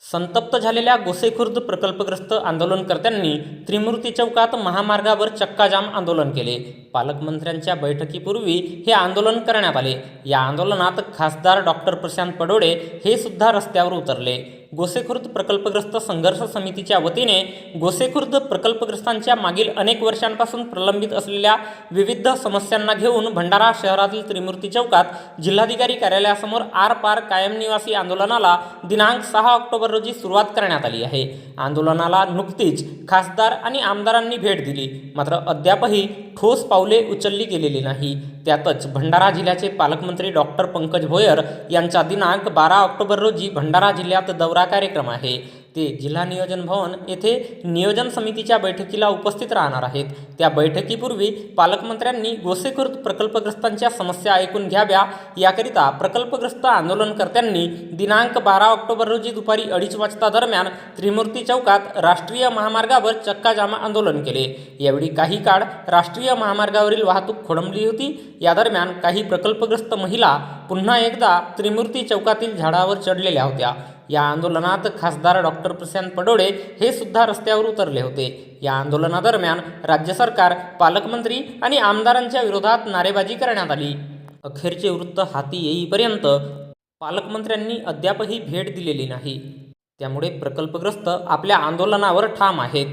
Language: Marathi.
संतप्त झालेल्या गोसेखुर्द प्रकल्पग्रस्त आंदोलनकर्त्यांनी त्रिमूर्ती चौकात महामार्गावर चक्काजाम आंदोलन केले. पालकमंत्र्यांच्या बैठकीपूर्वी हे आंदोलन करण्यात आले. या आंदोलनात खासदार डॉक्टर प्रशांत पडोडे हे सुद्धा रस्त्यावर उतरले. गोसेखुर्द प्रकल्पग्रस्त संघर्ष समितीच्या वतीने गोसेखुर्द प्रकल्पग्रस्तांच्या मागील अनेक वर्षांपासून प्रलंबित असलेल्या विविध समस्यांना घेऊन भंडारा शहरातील त्रिमूर्ती चौकात जिल्हाधिकारी कार्यालयासमोर आर पार कायम निवासी आंदोलनाला दिनांक सहा ऑक्टोबर रोजी सुरुवात करण्यात आली आहे. आंदोलनाला नुकतीच खासदार आणि आमदारांनी भेट दिली. मात्र अद्यापही ठोस पावले उचलली गेलेली नाही. त्यातच भंडारा जिल्ह्याचे पालकमंत्री डॉक्टर पंकज भोयर यांचा दिनांक बारा ऑक्टोबर रोजी भंडारा जिल्ह्यात दौरा कार्यक्रम आहे. ते जिल्हा नियोजन भवन येथे नियोजन समितीच्या बैठकीला उपस्थित राहणार आहेत. त्या बैठकीपूर्वी पालकमंत्र्यांनी गोसेखुर्द प्रकल्पग्रस्तांच्या समस्या ऐकून घ्याव्या. याकरिता प्रकल्पग्रस्त आंदोलनकर्त्यांनी दिनांक बारा ऑक्टोबर रोजी दुपारी अडीच वाजता दरम्यान त्रिमूर्ती चौकात राष्ट्रीय महामार्गावर चक्काजामा आंदोलन केले. यावेळी काही काळ राष्ट्रीय महामार्गावरील वाहतूक खोळंबली होती. या दरम्यान काही प्रकल्पग्रस्त महिला पुन्हा एकदा त्रिमूर्ती चौकातील झाडावर चढलेल्या होत्या. या आंदोलनात खासदार डॉक्टर प्रशांत पडोळे हे सुद्धा रस्त्यावर उतरले होते. या आंदोलनादरम्यान राज्य सरकार पालकमंत्री आणि आमदारांच्या विरोधात नारेबाजी करण्यात आली. अखेरचे वृत्त हाती येईपर्यंत पालकमंत्र्यांनी अद्यापही भेट दिलेली नाही. त्यामुळे प्रकल्पग्रस्त आपल्या आंदोलनावर ठाम आहेत.